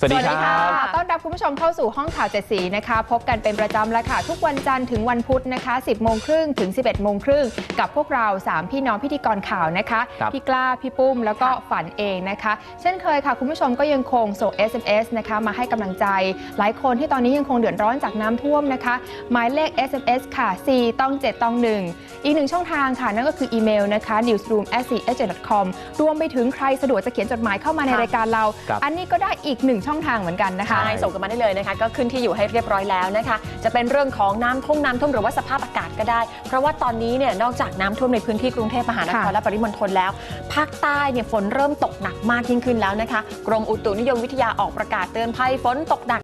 สวัสดีครับะต้อนรับคุณผู้ชมเข้าสู่ห้องข่าวเจ็ดสีนะคะ พบกันเป็นประจำแล้วค่ะ ทุกวันจันทร์ถึงวันพุธนะคะ 10 โมงครึ่งถึง 11 โมงครึ่งกับพวกเรา 3 พี่น้องพิธีกรข่าวนะคะครับพี่กล้า พี่ปุ้ม แล้วก็ฝันเองนะคะ เช่นเคยค่ะ คุณผู้ชมก็ยังคงส่ง SMS นะคะมาให้กำลังใจ หลายคนที่ตอนนี้ยังคงเดือดร้อนจากน้ำท่วมนะคะ หมายเลข SMS ค่ะ4ต้อง7ต้อง1อีกหนึ่งช่องทางค่ะนั่นก็คืออีเมลนะคะ newsroom com รวมไปถึงใครสะดวกจะเขียนจดหมายเข้ามาในค่ะรายการเราครับอันนี้ก็ได้อีกหนึ่งช่องทางเหมือนกันนะคะ ใช่ส่งกันมาได้เลยนะคะ ก็ขึ้นที่อยู่ให้เรียบร้อยแล้วนะคะ จะเป็นเรื่องของน้ำท่วมน้ำท่วมหรือว่าสภาพอากาศก็ได้ เพราะว่าตอนนี้เนี่ยนอกจากน้ำท่วมในพื้นที่กรุงเทพมหานครค่ะ และปริมณฑลแล้ว ภาคใต้เนี่ยฝนเริ่มตกหนักมากยิ่งขึ้นแล้วนะคะ กรมอุตุนิยมวิทยาออกประกาศเตือนภัยฝนตกหนัก